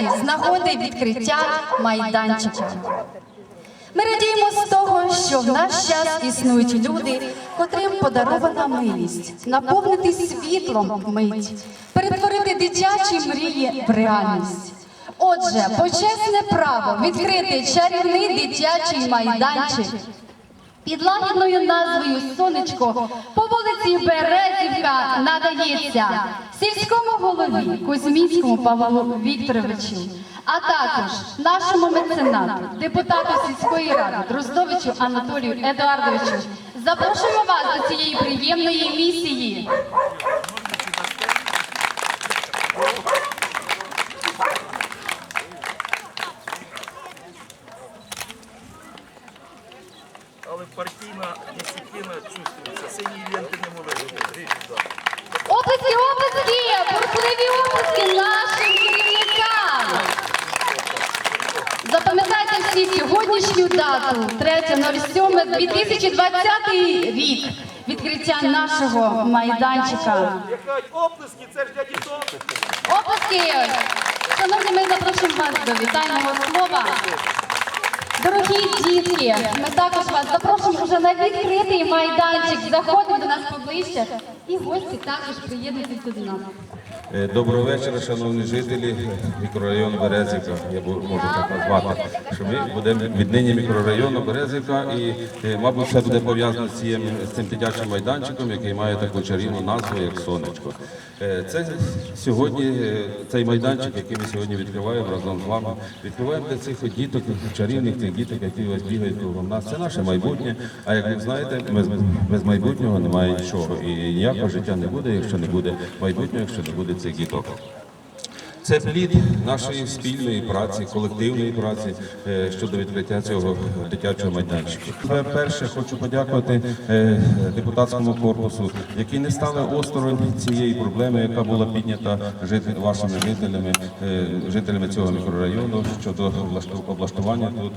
святі з нагоди відкриття майданчика. Ми радіємо з того, що в наш час існують люди, котрим подарована милість, наповнити світлом мить, перетворити дитячі мрії в реальність. Отже, почесне право відкрити чарівний дитячий майданчик під лагідною назвою Сонечко по вулиці Березівка надається сільському голові Кузьмінському Павлу Вікторовичу, а також нашому меценату, депутату сільської ради Дроздовичу Анатолію Едуардовичу. Запрошуємо вас до цієї приємної місії. Але партійна дисципліна чувствується. Сині ленти не можуть. Оплески, оплески, бурхливі оплески нашим керівникам. Запам'ятайте всі сьогоднішню дату 3.07.2020 рік відкриття нашого майданчика. Оплески, це ж дяді Том. Оплески! Шановні, ми запрошуємо вас до вітального слова. Дорогі дітки, ми також вас запрошуємо вже на відкритий майданчик. Заходимо до нас поближче. І гості також приєднуйтеся до нас. Е, Доброго вечора, шановні жителі мікрорайону Березівка. Я можу так назвати. Що ми будемо віднині мікрорайону Березівка, і, е, мабуть, все буде пов'язано з цим, з цим дитячим майданчиком, який має таку чарівну назву, як сонечко. Е, Це сьогодні е, цей майданчик, який ми сьогодні відкриваємо разом з вами. Відкриваємо для цих діток, чарівних тих діток, які вас бігають кругом нас. Це наше майбутнє. А як ви знаєте, без, без майбутнього немає нічого. І ніякого життя не буде, якщо не буде майбутнього, якщо не буде цих діток. Це плід нашої спільної праці, колективної праці е, щодо відкриття цього дитячого майданчика. Перше хочу подякувати е, депутатському корпусу, які не стали осторонь цієї проблеми, яка була піднята вашими жителями, е, жителями цього мікрорайону щодо облаштування тут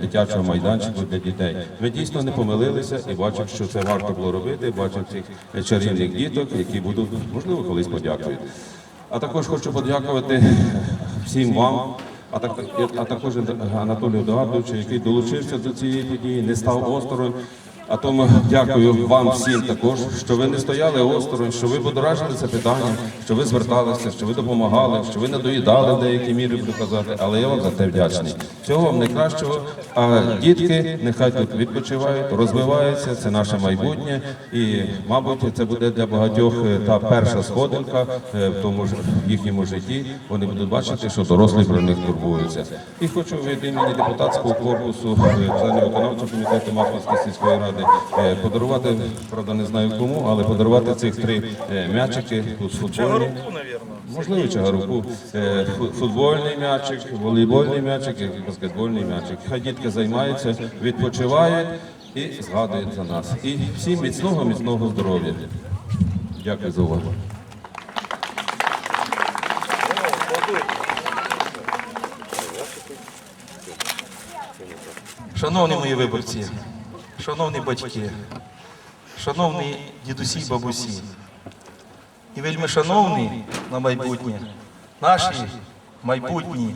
дитячого майданчику для дітей. Ми дійсно не помилилися і бачимо, що це варто було робити. Бачимо цих чарівних діток, які будуть можливо колись подякують. А також хочу подякувати всім вам, а, так, а також Анатолію Едуардовичу, який долучився до цієї події, не став осторонь. А тому дякую вам всім також, що ви не стояли осторонь, що ви подорожили це питання, що ви зверталися, що ви допомагали, що ви не доїдали в деякій мірі, буду але я вам за те вдячний. Всього вам найкращого. А дітки нехай тут відпочивають, розвиваються, це наше майбутнє. І, мабуть, це буде для багатьох е, та перша сходинка е, в тому ж їхньому житті. Вони будуть бачити, що дорослі про них турбуються. І хочу від імені депутатського корпусу, е, членів виконавчого комітету Маховської сільської ради е, подарувати, правда, не знаю кому, але подарувати цих три е, м'ячики тут футбольні. Можливо, чагаруку. Е, Футбольний м'ячик, волейбольний м'ячик і баскетбольний м'ячик. Хай дітки займаються, відпочивають і згадують за нас. І всім міцного, міцного здоров'я. Дякую за увагу. Шановні мої виборці, шановні батьки, шановні дідусі й бабусі, і вельми шановні на майбутнє, наші майбутні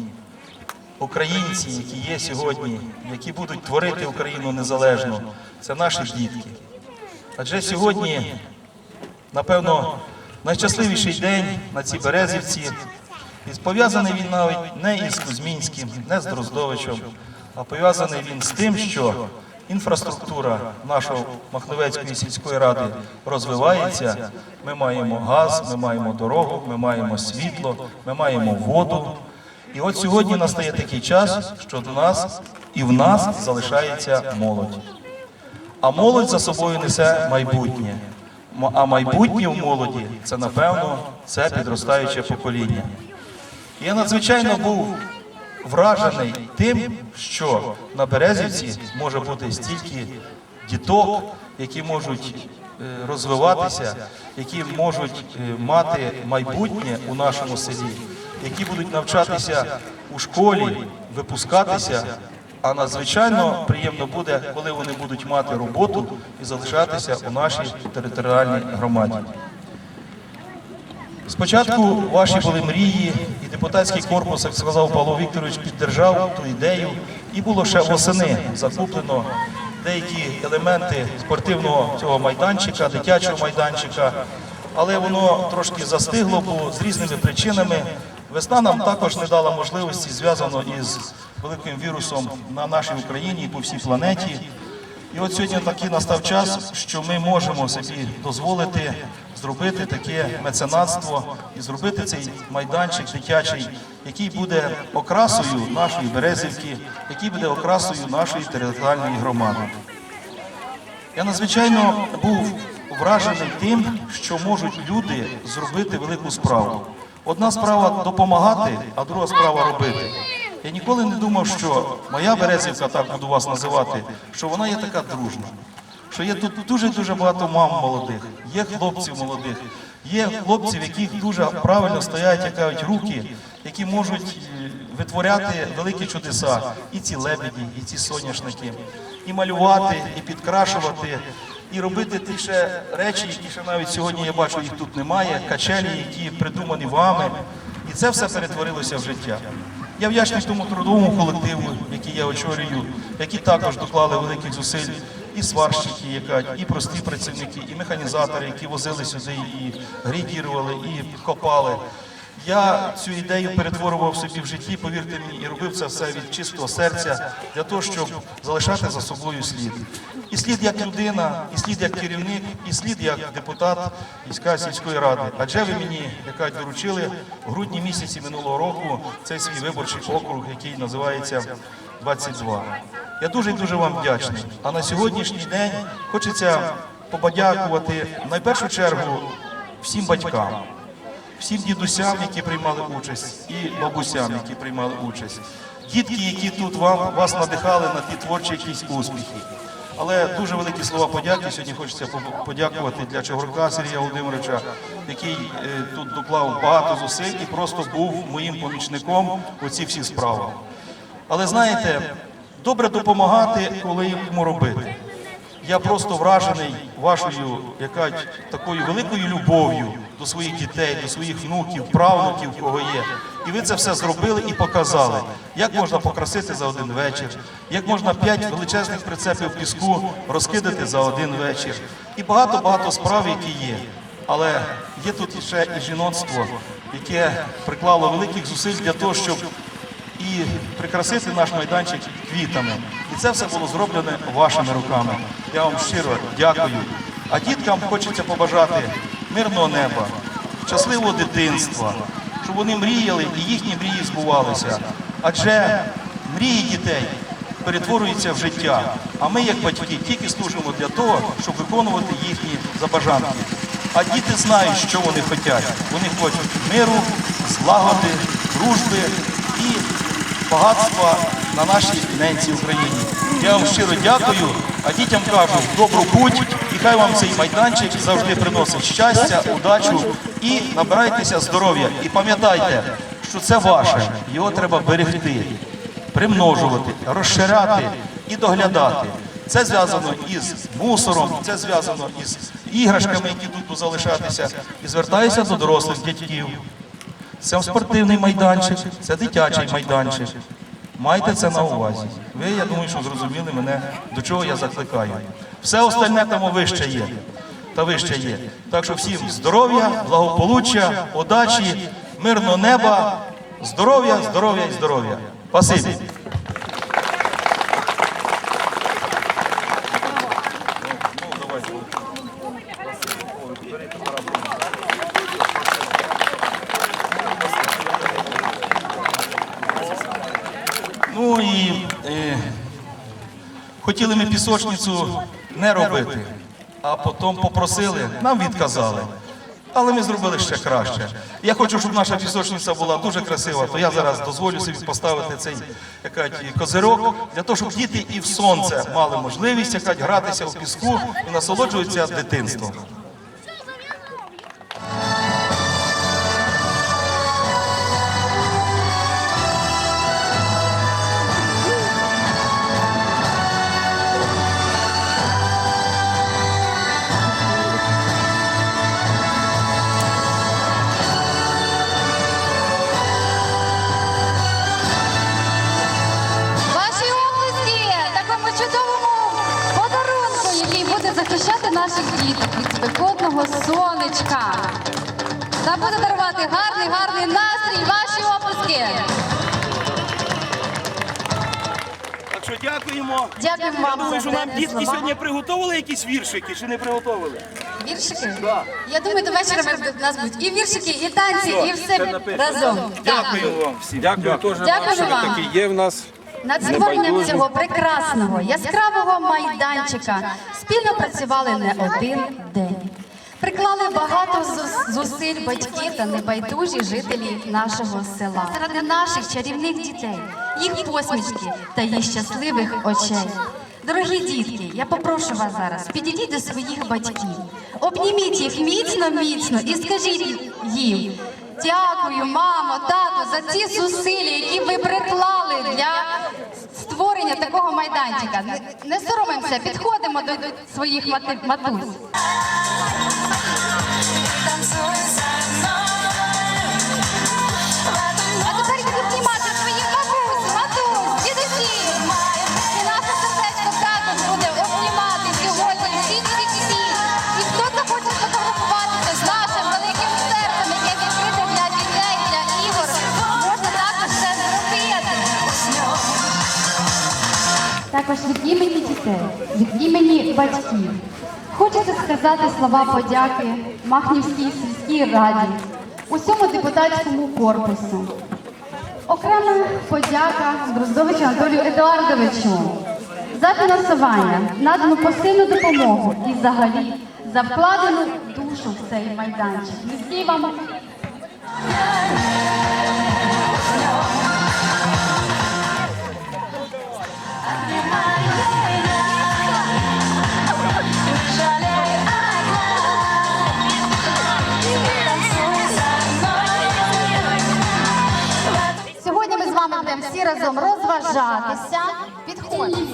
українці, які є сьогодні, які будуть творити Україну незалежно, це наші дітки. Адже сьогодні, напевно, найщасливіший день на цій березівці, і пов'язаний він навіть не із Кузьмінським, не з Дроздовичем, а пов'язаний він з тим, що інфраструктура нашої Махновецької сільської ради розвивається. Ми маємо газ, ми маємо дорогу, ми маємо світло, ми маємо воду. І от сьогодні настає такий час, що до нас і в нас залишається молодь. А молодь за собою несе майбутнє. А майбутнє в молоді це, напевно, це підростаюче покоління. Я надзвичайно був вражений тим, що на Березівці може бути стільки діток, які можуть е, розвиватися, які можуть е, мати майбутнє у нашому селі, які будуть навчатися у школі, випускатися, а надзвичайно приємно буде, коли вони будуть мати роботу і залишатися у нашій територіальній громаді. Спочатку ваші були мрії, і депутатський корпус, як сказав Павло Вікторович, піддержав ту ідею. І було ще восени закуплено деякі елементи спортивного цього майданчика, дитячого майданчика. Але воно трошки застигло, бо з різними причинами. Весна нам також не дала можливості, зв'язано із великим вірусом на нашій Україні і по всій планеті. І от сьогодні такий настав час, що ми можемо собі дозволити зробити таке меценатство і зробити цей майданчик дитячий, який буде окрасою нашої Березівки, який буде окрасою нашої територіальної громади. Я надзвичайно був вражений тим, що можуть люди зробити велику справу. Одна справа допомагати, а друга справа робити. Я ніколи не думав, що моя Березівка, так буду вас називати, що вона є така дружна. Що є тут дуже-дуже багато мам молодих, є хлопців молодих, є хлопців, яких дуже правильно стоять, як кажуть, руки, які можуть е, витворяти великі чудеса. І ці лебеді, і ці соняшники, і малювати, і підкрашувати, і робити ті ще речі, які ще навіть сьогодні я бачу, їх тут немає, качелі, які придумані вами. І це все перетворилося в життя. Я вдячний тому трудовому колективу, який я очолюю, які також доклали великих зусиль, і сварщики, яка, і прості працівники, і механізатори, які возили сюди і грейдірували, і копали. Я цю ідею перетворював собі в житті, повірте мені, і робив це все від чистого серця для того, щоб залишати за собою слід. І слід як людина, і слід як керівник, і слід як депутат міської сільської ради. Адже ви мені, яка доручили в грудні місяці минулого року цей свій виборчий округ, який називається 22. Я дуже і дуже вам вдячний. А на сьогоднішній день хочеться подякувати в найпершу чергу всім батькам всім дідусям, які приймали участь, і бабусям, які приймали участь, дітки, які тут вам вас надихали на ті творчі якісь успіхи. Але дуже великі слова подяки. Сьогодні хочеться по- подякувати для Чогорка Сергія Володимировича, який е, тут доклав багато зусиль і просто був моїм помічником у ці всі справи. Але знаєте, добре допомагати, коли йому робити. Я просто вражений вашою яка такою великою любов'ю до своїх дітей, до своїх внуків, правнуків, кого є. І ви це все зробили і показали, як можна покрасити за один вечір, як можна п'ять величезних прицепів піску розкидати за один вечір. І багато-багато справ, які є. Але є тут ще і жіноцтво, яке приклало великих зусиль для того, щоб і прикрасити наш майданчик квітами. І це все було зроблено вашими руками. Я вам щиро дякую. А діткам хочеться побажати мирного неба, щасливого дитинства, щоб вони мріяли і їхні мрії збувалися. Адже мрії дітей перетворюються в життя. А ми, як батьки, тільки служимо для того, щоб виконувати їхні забажанки. А діти знають, що вони хочуть. Вони хочуть миру, злагоди, дружби багатства на нашій ненці Україні. Я вам щиро дякую, а дітям кажу добру путь, і хай вам цей майданчик завжди приносить щастя, удачу і набирайтеся здоров'я. І пам'ятайте, що це ваше, його треба берегти, примножувати, розширяти і доглядати. Це зв'язано із мусором, це зв'язано із іграшками, які тут залишатися. І звертаюся до дорослих дядьків. Це спортивний майданчик, це дитячий майданчик. Майте це на увазі. Ви, я думаю, що зрозуміли мене, до чого я закликаю. Все остальне там вище є. Та вище є. Так що всім здоров'я, благополуччя, удачі, мирного неба, здоров'я, здоров'я і здоров'я. Спасибі. Ну і е, хотіли ми пісочницю не робити, а потім попросили, нам відказали. Але ми зробили ще краще. Я хочу, щоб наша пісочниця була дуже красива, то я зараз дозволю собі поставити цей якать, козирок для того, щоб діти і в сонце мали можливість якать, гратися в піску і насолоджуватися дитинством. Спекотного сонечка. Та буде дарувати гарний, гарний настрій ваші опуски. Так що дякуємо. Дякуємо Я вам думаю, за що нам дітки слова. сьогодні приготували якісь віршики чи не приготували? Віршики? Да. Я думаю, до вечора в нас будуть і віршики, і танці, і все разом. Дякую вам всім. Дякую теж вам, Дякую ви вам. такі є в нас. Над створенням цього прекрасного, яскравого майданчика спільно працювали не один день. Приклали багато зус- зусиль батьки та небайдужі жителі нашого села. Заради наших чарівних дітей, їх посмішки та їх щасливих очей. Дорогі дітки, я попрошу вас зараз, підійдіть до своїх батьків, обніміть їх міцно, міцно і скажіть їм. Дякую, мамо, тато, за ці зусилля, які ви приклали для створення такого майданчика. Не, соромимося, підходимо до, своїх матусь. А. І наше сердечко також буде обнімати сьогодні всіх. І хто захоче сфотографуватися з нашим великим серцем, яке відкрите для дітей, для ігор, може також. Також від імені дітей, від імені батьків. Хочеться сказати слова подяки Махнівській сільській раді, усьому депутатському корпусу. Окрема подяка Дроздовичу Анатолію Едуардовичу за фінансування, надану посильну допомогу і взагалі за вкладену душу в цей майданчик. Низький вам розважатися. Підходимо.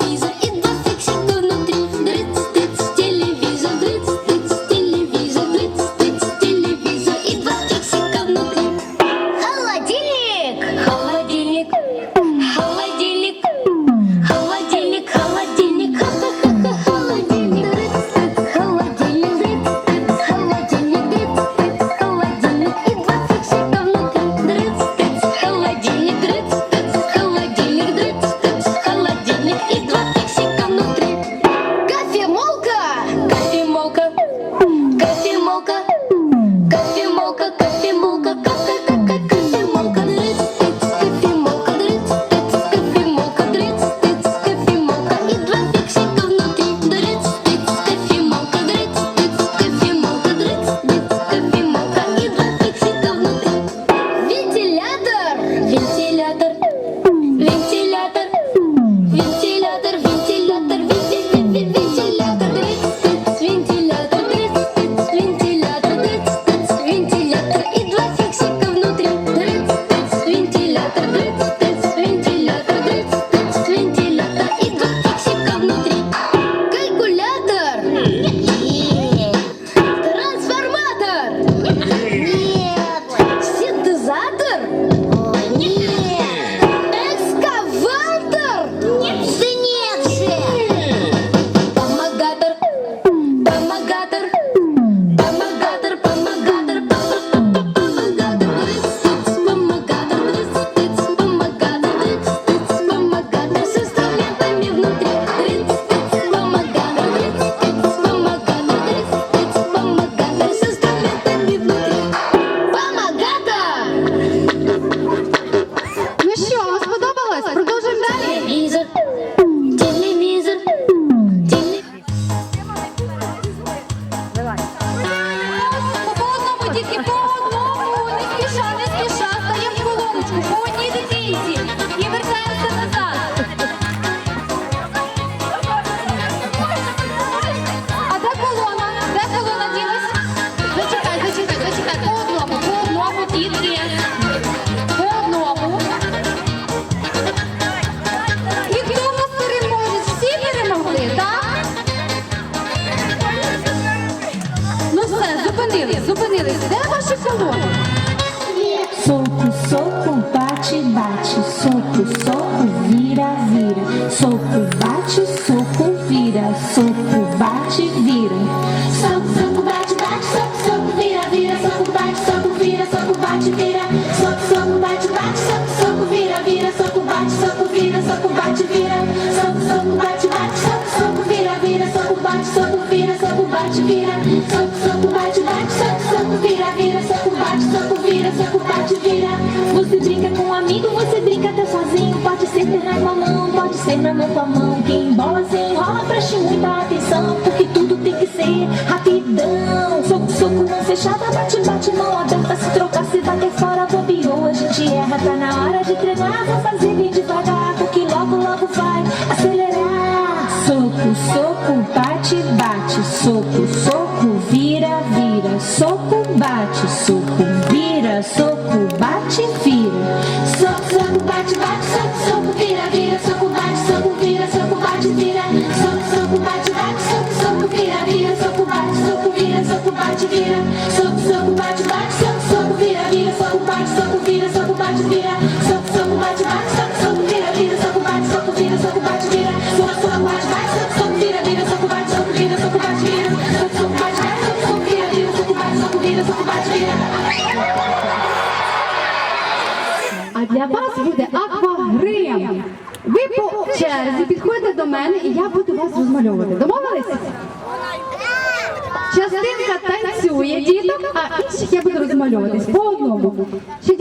зупинились, зупинились. Де ваші колони? Соку, соку, бачи, бачи, soco, bate, soco, bate, vira. Bate, soco, soco, vira, vira, soco, bate, soco, vira, soco, bate, vira. Soco, soco, bate, bate, soco, vira, vira, soco, bate, soco, vira, soco, bate, vira. Soco, soco, bate, bate, soco, soco, vira, vira, soco, bate, soco, vira, bate, vira, soco, soco, bate, bate, soco, soco, vira, vira, soco, bate, soco, vira, soco, bate, vira. Você brinca com um amigo, você brinca até sozinho, pode ser ter na tua mão, pode ser na mão com a mão. Quem embola se enrola, preste muita atenção, porque tudo tem que ser rapidão. Soco, soco, mão fechada, bate, bate, mão aberta, se troca. Підходите до мене і я буду вас розмальовувати. Домовилися? Діток, а інших я буду розмальовуватись по одному. Ще-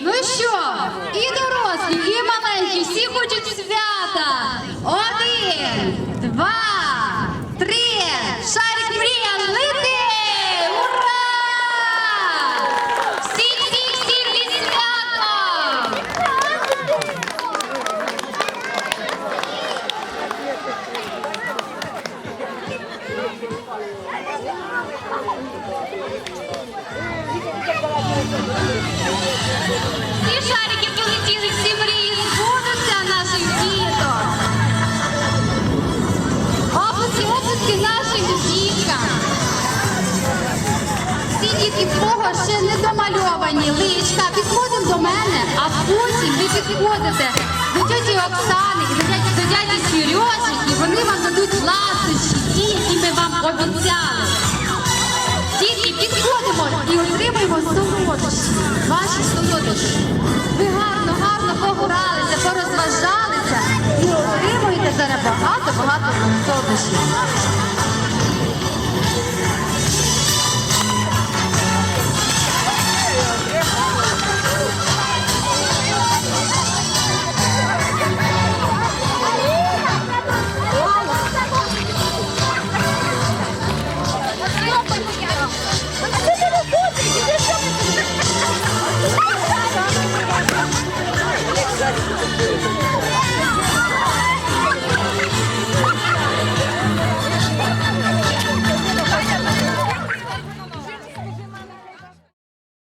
Ну що, Christmas.